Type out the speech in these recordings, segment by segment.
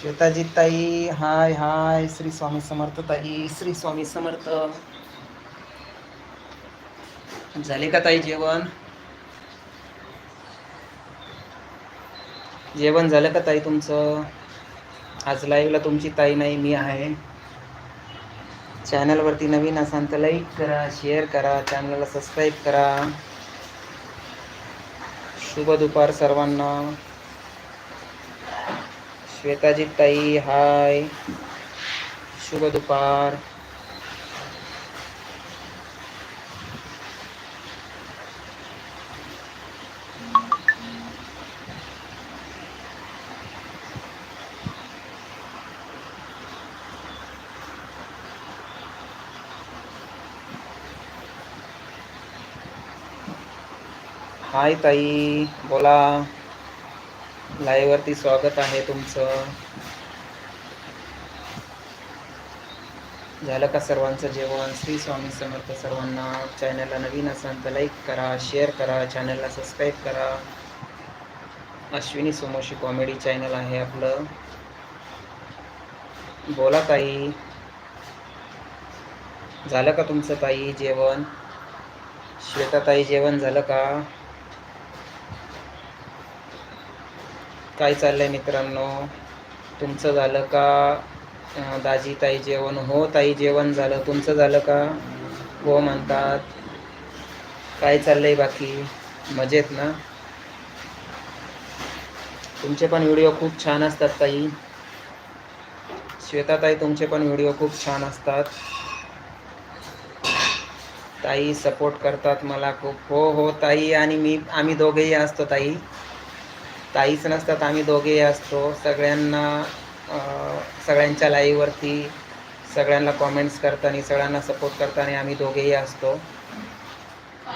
श्वेताजी ताई हाय हाय श्री स्वामी समर्थ ताई श्री स्वामी समर्थ. झाले का ताई जेवण? जेवण झालं का ताई तुमचं? आज लाईव्हला तुमची ताई नाही मी आहे. चॅनलवरती नवीन असाल तर लाईक करा शेअर करा चॅनलला सबस्क्राईब करा. शुभ दुपार सर्वांना. श्वेताजी ताई हाय. शुभ दुपार. हाय ताई बोला. लाईव्हवरती स्वागत आहे तुमचं. झालं का सर्वांचं जेवण? श्री स्वामी समर्थ सर्वांना. चॅनलला नवीन असाल तर लाईक करा शेअर करा चॅनलला सबस्क्राईब करा. अश्विनी सोमोशी कॉमेडी चॅनल आहे आपलं. बोला ताई. झालं का तुमचं ताई जेवण? श्वेता ताई जेवण झालं का? काय चाललंय मित्रांनो? तुमचं झालं का? दाजी ताई जेवण? हो ताई जेवण झालं. तुमचं झालं का? हो म्हणतात. काय चाललंय बाकी? मजेत ना? तुमचे पण व्हिडिओ खूप छान असतात ताई. श्वेता ताई तुमचे पण व्हिडिओ खूप छान असतात. ताई सपोर्ट करतात मला खूप. हो हो ताई आणि मी आम्ही दोघेही असतो ताई. ताईच नसतात. आम्ही दोघेही असतो. सगळ्यांना सगळ्यांच्या लाईव्हवरती सगळ्यांना कॉमेंट्स करताना सगळ्यांना सपोर्ट करताना आम्ही दोघेही असतो.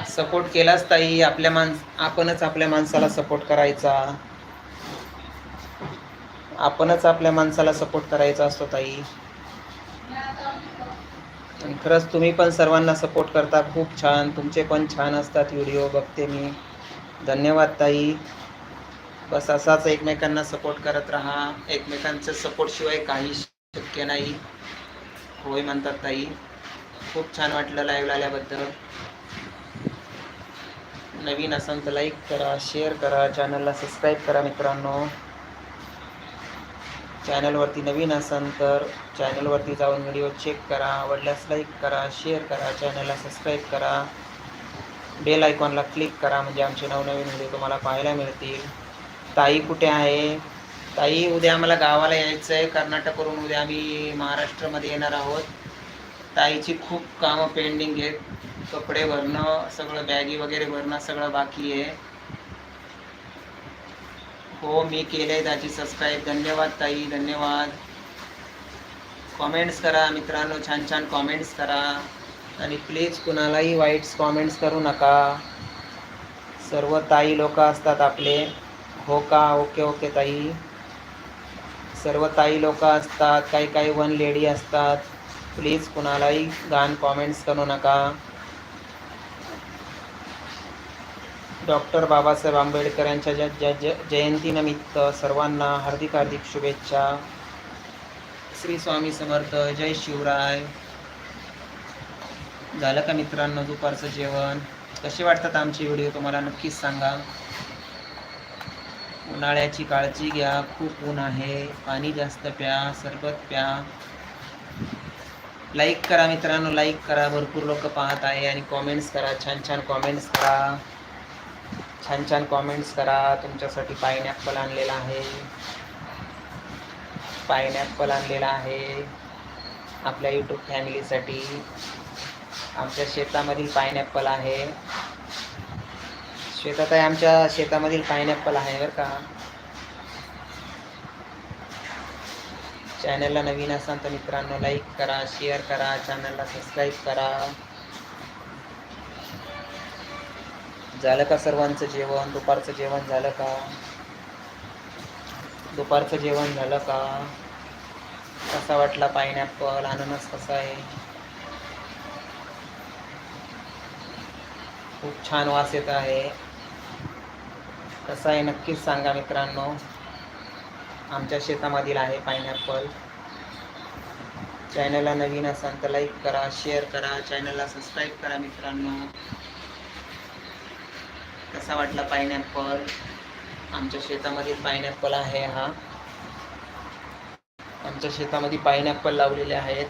सपोर्ट केलाच ताई. आपल्या माणस आपणच आपल्या माणसाला सपोर्ट करायचा. आपणच आपल्या माणसाला सपोर्ट करायचा असतो ताई. खरंच तुम्ही पण सर्वांना सपोर्ट करता. खूप छान. तुमचे पण छान असतात व्हिडिओ बघते मी. धन्यवाद ताई. बस असाच एकमेकांना सपोर्ट करत राहा. एकमेकांच्या सपोर्टशिवाय काही शक्य नाही. होय म्हणतात ताई. खूप छान वाटलं लाईव्ह आल्याबद्दल. नवीन असाल तर लाईक करा शेअर करा चॅनलला सबस्क्राईब करा मित्रांनो. चॅनलवरती नवीन असाल तर चॅनलवरती जाऊन व्हिडिओ चेक करा. आवडल्यास लाईक करा शेअर करा चॅनलला सबस्क्राईब करा. बेल आयकॉनला क्लिक करा म्हणजे आमचे नवनवीन व्हिडिओ तुम्हाला पाहायला मिळतील. ताई कुठे आहे? ताई उद्या आम्हाला गावाला यायचं आहे कर्नाटकवरून उद्या आम्ही महाराष्ट्रामध्ये येणार आहोत. ताईची खूप कामं पेंडिंग आहेत. कपडे भरणं सगळं बॅगी वगैरे भरणं सगळं बाकी आहे. हो मी केलंय त्याची सबस्क्राईब धन्यवाद ताई धन्यवाद. कॉमेंट्स करा मित्रांनो छान छान कॉमेंट्स करा. आणि प्लीज कुणालाही वाईट्स कॉमेंट्स करू नका. सर्व ताई लोक असतात आपले. हो का? ओके ओके ताई. सर्व ताई लोक असतात काही काही वन लेडी असतात. प्लीज कुणालाही घाण कॉमेंट्स करू नका. डॉक्टर बाबासाहेब आंबेडकर यांच्या ज्या ज ज जयंतीनिमित्त सर्वांना हार्दिक हार्दिक शुभेच्छा. श्री स्वामी समर्थ जय शिवराय. झालं का मित्रांनो दुपारचं जेवण? कसे वाटतात आमचे व्हिडिओ? तुम्हाला नक्कीच सांगा. उन्हाळ्याची काळजी घ्या खूप ऊन आहे पाणी जास्त प्या सरबत प्या. लाईक करा मित्रांनो लाईक करा भरपूर लोक पाहत आहे आणि कॉमेंट्स करा छान छान कॉमेंट्स करा. छान छान कॉमेंट्स करा तुमच्यासाठी पायनॅपल आणलेला आहे. पायनॅपल आणलेला आहे आपल्या यूट्यूब फॅमिलीसाठी आमच्या शेतामधील पायनॅपल आहे. शेतात आहे आमच्या शेतामधील पायनॅपल आहे बरं का. चॅनलला नवीन असाल तर मित्रांनो लाईक करा शेअर करा चॅनलला सबस्क्राईब करा. झालं का सर्वांचं जेवण? दुपारचं जेवण झालं का? दुपारचं जेवण झालं का? कसा वाटला पायनॅपल अननस कसा आहे? खूप छान वास येत आहे. कसा आहे नक्कीच सांगा मित्रांनो. आमच्या शेतामधील आहे पायनॅपल चॅनलला नवीन असाल तर लाईक करा शेअर करा. चॅनलला सबस्क्राईब करा मित्रांनो. कसा वाटला पायनॅपल आमच्या शेतामधील पायनॅपल आहे हा. आमच्या शेतामध्ये पायनॅपल लावलेले आहेत.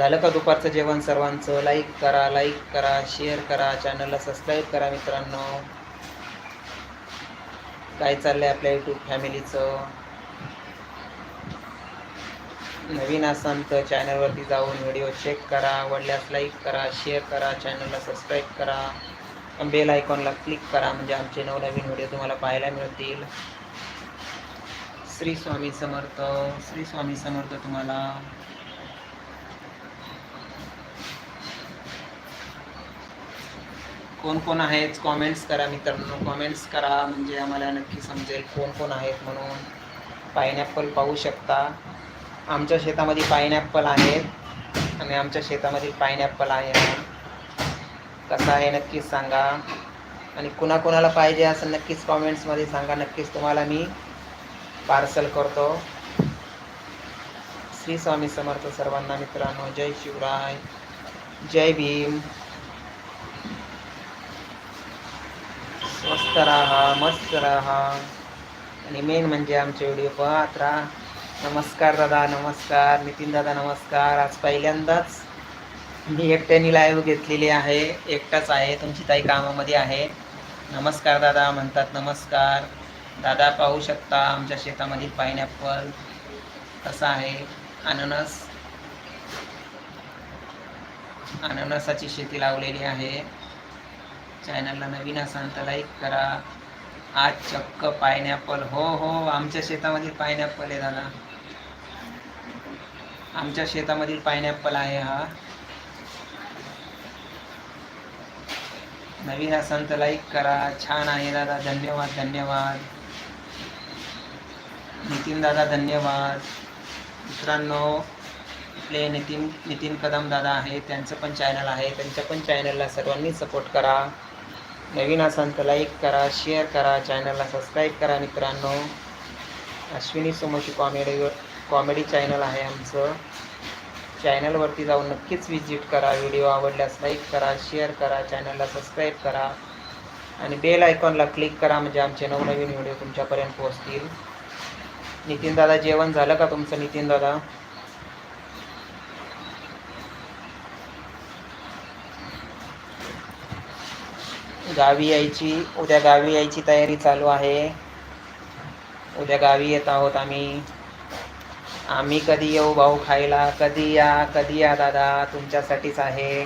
झालं का दुपारचं जेवण सर्वांचं? लाईक करा लाईक करा शेअर करा चॅनलला सबस्क्राईब करा मित्रांनो. काय चाललंय आपल्या यूट्यूब फॅमिलीचं नवीन असाल तर चॅनलवरती जाऊन व्हिडिओ चेक करा. आवडल्यास लाईक करा शेअर करा चॅनलला सबस्क्राईब करा. बेल आयकॉनला क्लिक करा. म्हणजे आमचे नवनवीन व्हिडिओ तुम्हाला पाहायला मिळतील. श्री स्वामी समर्थ. श्री स्वामी समर्थ तुम्हाला. कोण कोण आहेत? कॉमेंट्स करा मित्रांनो. कॉमेंट्स करा म्हणजे आम्हाला नक्की समजेल कोण कोण आहेत म्हणून. पायनॅपल पाहू शकता. आमच्या शेतामध्ये पायनॅपल आहेत. आणि आमच्या शेतामधील पायनॅपल आहे कसा आहे नक्कीच सांगा. आणि कुणाकुणाला पाहिजे असं नक्कीच कॉमेंट्समध्ये सांगा. नक्कीच तुम्हाला मी पार्सल करतो. श्री स्वामी समर्थ सर्वांना मित्रांनो जय शिवराय. जय भीम. स्वस्त राहा मस्त राहा आणि मेन म्हणजे आमचे व्हिडिओ पाहत राहा. नमस्कार दादा नमस्कार. नितीन दादा नमस्कार. आज पहिल्यांदाच मी एकट्याने लाईव्ह घेतलेली आहे. एकटाच आहे. तुमची ताई कामामध्ये आहे. नमस्कार दादा म्हणतात नमस्कार. दादा पाहू शकता आमच्या शेतामधील पायनॅपल कसा आहे. अननस. अननसाची शेती लावलेली आहे. चॅनलला नवीन असाल तर लाईक करा. आज चक्क पायनॅपल. हो हो आमच्या शेतामधील पायनॅपल आहे दादा. आमच्या शेतामधील पायनॅपल आहे हा. नवीन असाल तर लाईक करा. छान आहे दादा. धन्यवाद धन्यवाद. नितीन दादा धन्यवाद. मित्रांनो आपले नितीन नितीन कदम दादा आहे त्यांचं पण चॅनल आहे. त्यांच्या पण चॅनलला सर्वांनी सपोर्ट करा. नवीन असाल तर लाईक करा शेअर करा चॅनलला सबस्क्राईब करा मित्रांनो. Ashwini Somoshi comedy comedy channel आहे आमचं. चॅनलवरती जाऊन नक्कीच विजिट करा. व्हिडिओ आवडल्यास लाईक करा शेअर करा चॅनलला सबस्क्राईब करा. आणि बेल आयकॉनला क्लिक करा म्हणजे आमचे नवनवीन व्हिडिओ तुमच्यापर्यंत पोहोचतील. नितीन दादा जेवण झालं का तुमचं? नितीन गावी यायची उद्या गावी यायची तयारी चालू आहे. उद्या गावी येत आहोत आम्ही. आम्ही कधी येऊ भाऊ खायला? कधी या? कधी या दादा? तुमच्यासाठीच आहे.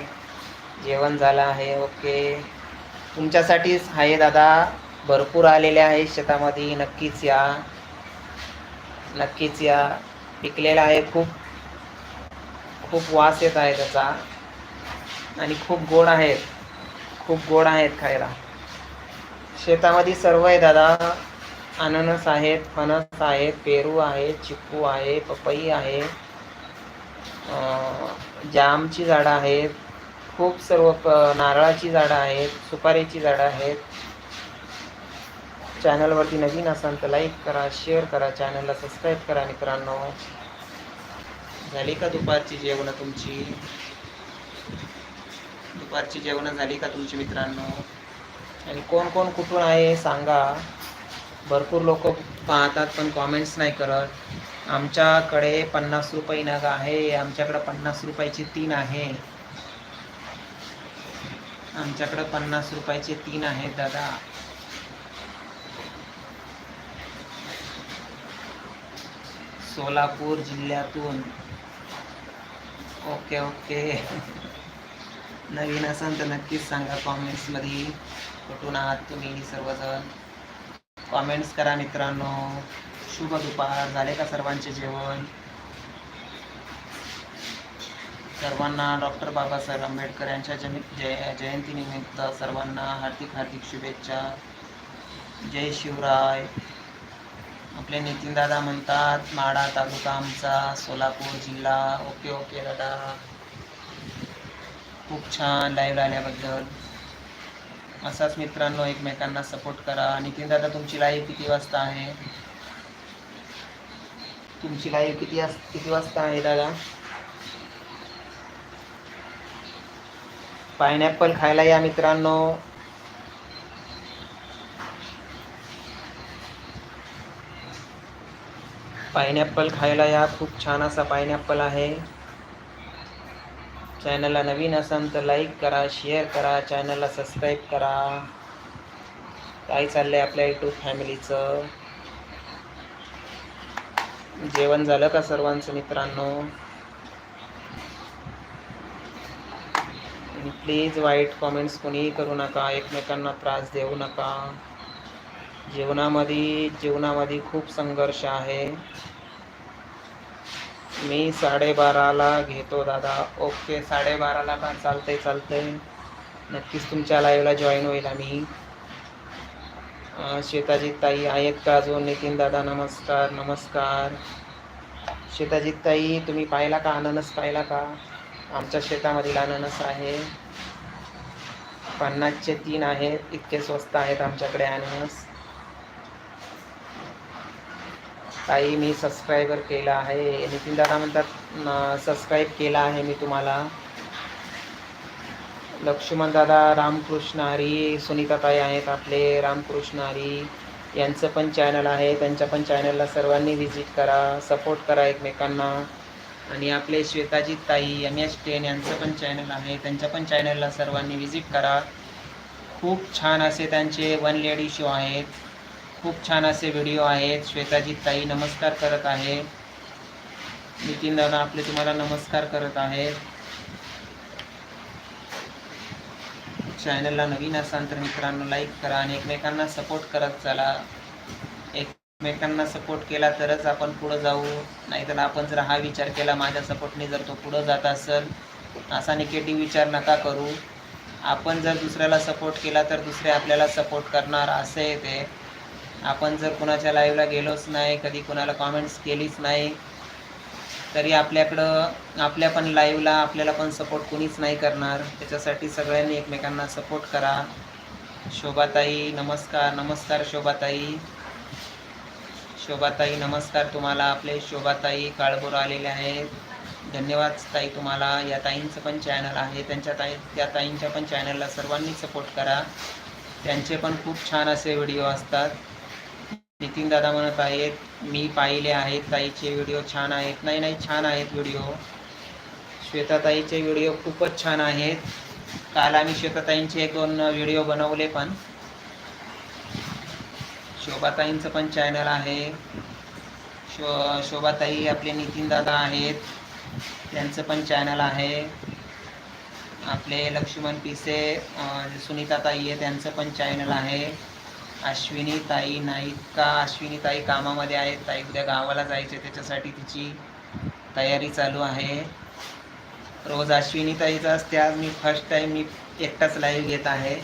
जेवण झालं आहे ओके. तुमच्यासाठीच आहे दादा. भरपूर आलेले आहे शेतामध्ये. नक्कीच या. नक्कीच या. पिकलेला आहे खूप. खूप वास येत आहे त्याचा. आणि खूप गोड आहेत खूप गोड आहेत खायला. शेतामध्ये सर्व आहे दादा. अननस आहेत फणस आहेत पेरू आहे चिक्कू आहे पपई आहे. जामची झाडं आहेत. खूप सर्व प नारळाची झाडं आहेत सुपारीची झाडं आहेत. चॅनलवरती नवीन असाल तर लाईक करा शेअर करा चॅनलला सबस्क्राईब करा मित्रांनो. झाली का दुपारची जेवणं तुमची? दुपारची जेवणं झाली का तुमची मित्रांनो? आणि कोण कोण कुठून आहे सांगा. भरपूर लोक पाहतात पण कॉमेंट्स नाही करत. आमच्याकडे पन्नास रुपये नग आहे आमच्याकडे पन्नास रुपयाचे तीन आहे. आमच्याकडे पन्नास रुपयाचे तीन आहेत दादा. सोलापूर जिल्ह्यातून. Okay okay. नवीन असाल तर नक्कीच सांगा कॉमेंट्समध्ये कुठून आहात तुम्ही सर्वजण? कॉमेंट्स करा मित्रांनो. शुभ दुपार. झाले का सर्वांचे जेवण? सर्वांना डॉक्टर बाबासाहेब आंबेडकर यांच्या जमी जय जयंतीनिमित्त सर्वांना हार्दिक हार्दिक शुभेच्छा. जय शिवराय. आपले नितीनदादा म्हणतात माडा तालुका आमचा सोलापूर जिल्हा. ओके ओके दादा. खूप छान लाईव्ह राहिल्याबद्दल असाच मित्रांनो एकमेकांना सपोर्ट करा. नितीन दादा तुमची लाईव्ह किती वाजता आहे? तुमची लाईव्ह किती वाज- किती वाजता आहे दादा? पायनॅपल खायला या मित्रांनो. पायनॅपल खायला या. खूप छान असा पायनॅपल आहे. चॅनलला नवीन असाल तर लाईक करा शेअर करा चॅनलला सबस्क्राईब करा. काय चाललंय आपल्या यूट्यूब फॅमिलीचं? जेवण झालं का सर्वांचं मित्रांनो? प्लीज वाईट कॉमेंट्स कोणीही करू नका एकमेकांना त्रास देऊ नका. जीवनामध्ये जीवनामध्ये खूप संघर्ष आहे. मी साडेबाराला घेतो दादा. ओके साडेबाराला का? चालतंय चालतंय. नक्कीच तुमच्या लाईव्हला जॉईन होईल आम्ही. शेताजी ताई आहेत का अजून? नितीन दादा नमस्कार नमस्कार. शेताजीत ताई तुम्ही पाहिला का? अननस पाहिला का? आमच्या शेतामधील अननस आहे. पन्नासचे तीन आहेत. इतके स्वस्त आहेत आमच्याकडे अननस. ताई मी सबस्क्रायबर केला आहे. नितीन दादा म्हणतात सबस्क्राईब केला आहे मी तुम्हाला. लक्ष्मण दादा रामकृष्ण हरी सुनीता ताई आहेत आपले रामकृष्ण हरी. यांचं पण चॅनल आहे. त्यांच्या पण चॅनलला सर्वांनी व्हिजिट करा सपोर्ट करा एकमेकांना. आणि आपले श्वेताजी ताई एम एस टेन यांचं पण चॅनल आहे. त्यांच्या पण चॅनलला सर्वांनी व्हिजिट करा. खूप छान असे त्यांचे वन लेडी शो आहेत. खूप छान असे व्हिडिओ आहेत. श्वेताजी ताई नमस्कार करत आहे. नितीन दादा आपले तुम्हाला नमस्कार करत आहेत. चॅनलला नवीन असाल तर मित्रांनो लाईक करा आणि एकमेकांना सपोर्ट करत चला. एकमेकांना सपोर्ट केला तरच आपण पुढं जाऊ. नाहीतर आपण जर हा विचार केला माझ्या सपोर्टने जर तो पुढं जात असेल असा निगेटिव्ह विचार नका करू. आपण जर दुसऱ्याला सपोर्ट केला तर दुसरे आपल्याला सपोर्ट करणार असे ते. आपण जर कुणाच्या लाईव्हला गेलोच नाही कधी कुणाला कॉमेंट्स केलीच नाही तरी आपल्याकडं आपल्या पण लाईव्हला आपल्याला पण सपोर्ट कुणीच नाही करणार. त्याच्यासाठी सगळ्यांनी एकमेकांना सपोर्ट करा. शोभाताई नमस्कार. नमस्कार शोभाताई. शोभाताई नमस्कार तुम्हाला. आपले शोभाताई काळभोर आलेले आहेत. धन्यवाद ताई तुम्हाला. या ताईंचं पण चॅनल आहे. त्यांच्या ताई त्या ताईंच्या पण चॅनलला सर्वांनी सपोर्ट करा. त्यांचे पण खूप छान असे व्हिडिओ असतात. नितीन दादा म्हणत आहेत मी पाहिले आहेत ताईचे व्हिडिओ छान आहेत. नाही नाही छान आहेत व्हिडिओ श्वेताताईचे व्हिडिओ खूपच छान आहेत. काल आम्ही श्वेताताईंचे एक दोन व्हिडिओ बनवले पण. शोभाताईंचं पण चॅनल आहे. शो शोभाताई आपले नितीन दादा आहेत. त्यांचं पण चॅनल आहे. आपले लक्ष्मण पिसे सुनीताताई सुनीता ताई आहे त्यांचं पण चॅनल आहे. अश्विनी ताई नाहीत का? अश्विनी ताई कामामध्ये आहेत. ताई उद्या गावाला जायचे त्याच्यासाठी तिची तयारी चालू आहे. रोज अश्विनी ताईचं असते. आज मी फर्स्ट टाईम मी एकटाच लाईव्ह घेत आहे.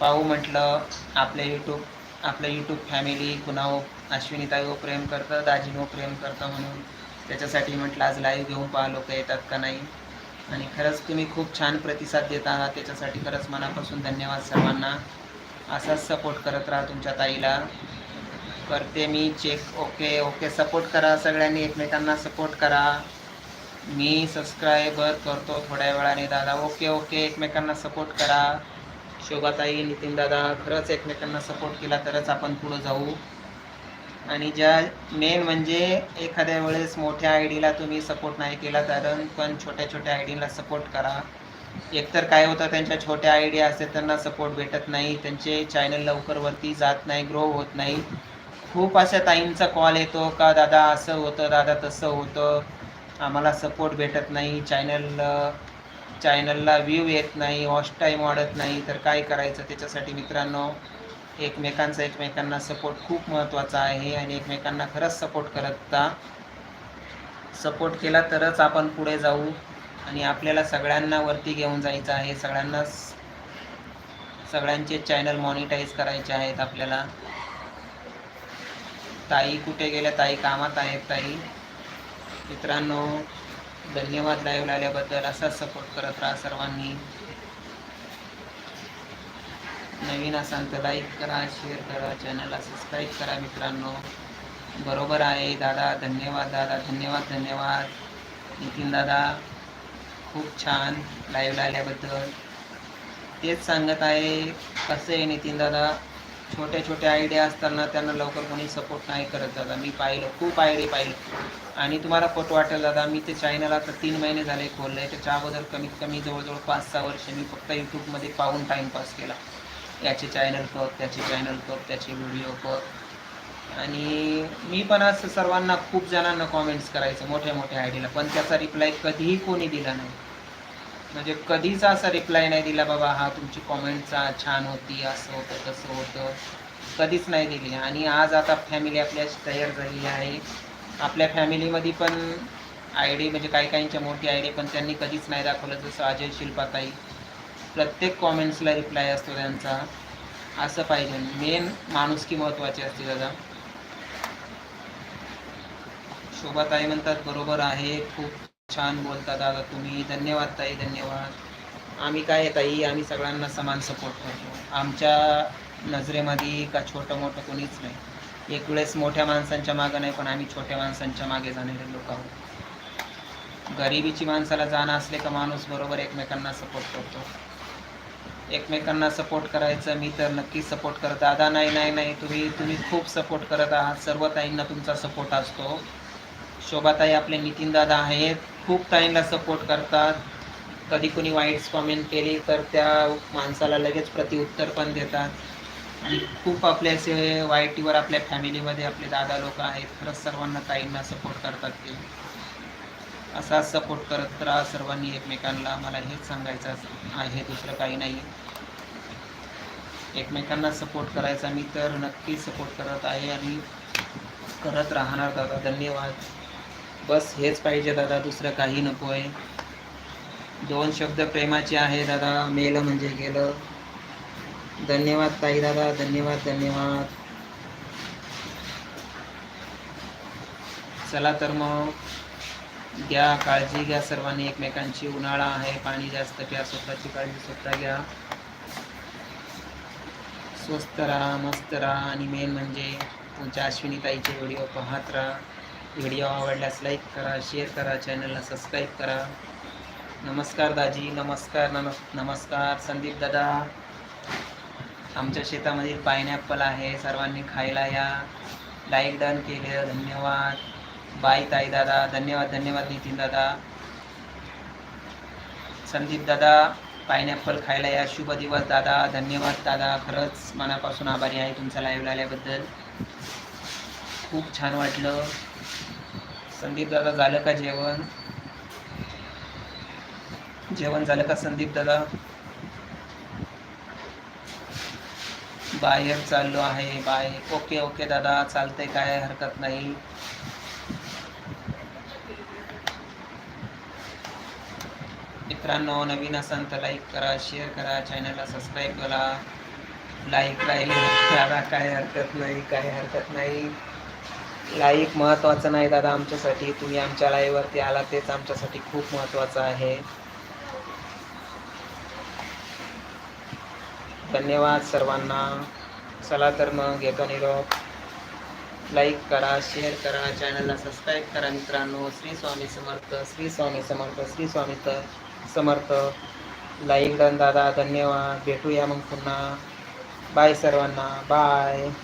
पाहू म्हटलं आपल्या यूट्यूब आपल्या यूट्यूब फॅमिली कुणावर अश्विनी ताईवर प्रेम करतं दाजीनो प्रेम करतं म्हणून. त्याच्यासाठी म्हटलं आज लाईव्ह घेऊन पहा लोक येतात का नाही. आणि खरंच तुम्ही खूप छान प्रतिसाद देत आहात. त्याच्यासाठी खरंच मनापासून धन्यवाद सर्वांना. असाच सपोर्ट करत राहा तुमच्या ताईला. करते मी चेक ओके ओके सपोर्ट करा सगळ्यांनी. एकमेकांना सपोर्ट करा. मी सबस्क्रायबर करतो थोड्या वेळाने दादा. ओके ओके एकमेकांना सपोर्ट करा. शोभाताई नितीन दादा खरंच एकमेकांना सपोर्ट केला तरच आपण पुढं जाऊ. आणि ज्या मेन म्हणजे एखाद्या वेळेस मोठ्या आय डीला तुम्ही सपोर्ट नाही केला कारण पण छोट्या छोट्या आय डीला सपोर्ट करा. एकतर काय होतं त्यांच्या छोट्या आय डी असते त्यांना सपोर्ट भेटत नाही त्यांचे चॅनल लवकर वरती जात नाही ग्रो होत नाही. खूप अशा ताईंचा कॉल येतो का दादा असं होतं दादा तसं होतं. आम्हाला सपोर्ट भेटत नाही चॅनल चॅनलला व्ह्यू येत नाही वॉच टाईम वाढत नाही तर काय करायचं त्याच्यासाठी मित्रांनो? एकमेकांचा एकमेकांना सपोर्ट खूप महत्त्वाचा आहे आणि एकमेकांना खरंच सपोर्ट करता. सपोर्ट केला तरच आपण पुढे जाऊ आणि आपल्याला सगळ्यांना वरती घेऊन जायचं आहे. सगळ्यांना सगळ्यांचे चॅनल मॉनिटाईज करायचे आहेत आपल्याला. ताई कुठे गेल्या? ताई कामात आहेत ताई. मित्रांनो धन्यवाद लाईव्ह आल्याबद्दल. असाच सपोर्ट करत राहा सर्वांनी. नवीन असाल तर लाईक करा शेअर करा चॅनलला सबस्क्राईब करा मित्रांनो. बरोबर आहे दादा धन्यवाद दादा धन्यवाद धन्यवाद. नितीन दादा खूप छान लाईव्हला आल्याबद्दल. तेच सांगत आहे कसं आहे नितीन दादा? छोट्या छोट्या आयडिया असताना त्यांना लवकर कोणी सपोर्ट नाही करत दादा. मी पाहिलं खूप आयडिया पाहिलं. आणि तुम्हाला खोटं वाटेल दादा मी ते चॅनल आता तीन महिने झाले खोललं आहे त्याच्या अगोदर कमीत कमी जवळजवळ पाच सहा वर्ष मी फक्त यूट्यूबमध्ये पाहून टाईमपास केला. त्याचे चॅनल कर त्याचे चॅनल कर त्याचे व्हिडिओ कर. आणि मी पण असं सर्वांना खूप जणांना कॉमेंट्स करायचं मोठ्या मोठ्या आयडीला पण त्याचा रिप्लाय कधीही कोणी दिला नाही. म्हणजे कधीच असा रिप्लाय नाही दिला बाबा हा तुमची कॉमेंटचा छान होती असं होतं तसं होतं. कधीच नाही दिली. आणि आज आता फॅमिली आपल्या तयार झालेली आहे. आपल्या फॅमिलीमध्ये पण आय डी म्हणजे काही काहींच्या मोठी आय डी पण त्यांनी कधीच नाही दाखवलं जसं अजय शिल्पाताई. प्रत्येक कॉमेंट्सला रिप्लाय असतो त्यांचा. असं पाहिजे. मेन माणुसकी महत्त्वाची असते दादा. शोभाताई म्हणतात बरोबर आहे. खूप छान बोलता दादा तुम्ही. धन्यवाद ताई धन्यवाद. आम्ही काय आहे ताई? आम्ही सगळ्यांना समान सपोर्ट करतो. आमच्या नजरेमध्ये का छोटं मोठं कोणीच नाही. एक वेळेस मोठ्या माणसांच्या मागं नाही पण आम्ही छोट्या माणसांच्या मागे जाणारे लोक आहोत. गरिबीची माणसाला जाणं असले का माणूस बरोबर एकमेकांना सपोर्ट करतो. एकमेकांना सपोर्ट करायचं मी तर नक्की सपोर्ट करत दादा नाही नाही नाही तुम्ही तुम्ही खूप सपोर्ट करत आहात. सर्व ताईंना तुमचा सपोर्ट असतो. शोभाताई आपले नितीन दादा आहेत. खूप ताईंना सपोर्ट करतात. कधी कोणी वाईट्स कॉमेंट केली तर त्या माणसाला लगेच प्रतिउत्तर पण देतात. आणि खूप आपले असे वाईटीवर आपल्या फॅमिलीमध्ये आपले दादा लोक आहेत. खरंच सर्वांना ताईंना सपोर्ट करतात ते. असाच सपोर्ट करत राहा सर्वांनी एकमेकांना. मला हेच सांगायचं आहे. दुसरं काही नाही. एकमेकांना सपोर्ट करायचा मी तर नक्की सपोर्ट करत आहे आणि करत राहणार दादा धन्यवाद. बस हेच पाहिजे दादा दुसरं काही नको आहे दोन शब्द प्रेमाचे आहे दादा मेलं म्हणजे गेलं. धन्यवाद ताई दादा धन्यवाद धन्यवाद. चला तर मग घ्या काळजी घ्या सर्वांनी एकमेकांची उन्हाळा आहे पाणी जास्त प्या स्वतःची काळजी स्वतः घ्या. स्वस्त राहा मस्त राहा आणि मेन म्हणजे तुमच्या अश्विनीताईचे व्हिडिओ पाहत राहा. व्हिडिओ आवडल्यास लाईक करा शेअर करा चॅनलला सबस्क्राईब करा. नमस्कार दाजी नमस्कार नम नमस्कार संदीप दादा. आमच्या शेतामधील पायनॅपल आहे सर्वांनी खायला या. लाईक डन केलं धन्यवाद. बाय ताई दादा धन्यवाद धन्यवाद नितीन दादा. संदीप दादा. पायनॅपल खायला या. शुभ दिवस दादा. धन्यवाद दादा. खरंच मनापासून आभारी आहे तुमचा लाईव्ह आल्याबद्दल. खूप छान वाटलं. संदीप दादा झालं का जेवण? जेवण झालं का संदीप दादा? बाहेर चाललो आहे बाय ओके ओके दादा. चालतंय काय हरकत नाही. मित्रांनो नवीन असाल तर लाईक करा शेअर करा चॅनलला सबस्क्राईब करा. लाईक राहील दादा काय हरकत नाही काय हरकत नाही. लाईक महत्त्वाचं नाही दादा आमच्यासाठी. तुम्ही आमच्या लाईव्हवरती आला तेच आमच्यासाठी खूप महत्त्वाचं आहे. धन्यवाद सर्वांना. चला तर मग येतो निरोप. लाईक करा शेअर करा चॅनलला सबस्क्राईब करा मित्रांनो. श्री स्वामी समर्थ श्री स्वामी समर्थ श्री स्वामी तर. समर्थ. लाईक डन दादा धन्यवाद. भेटूया मग पुन्हा. बाय सर्वांना. बाय.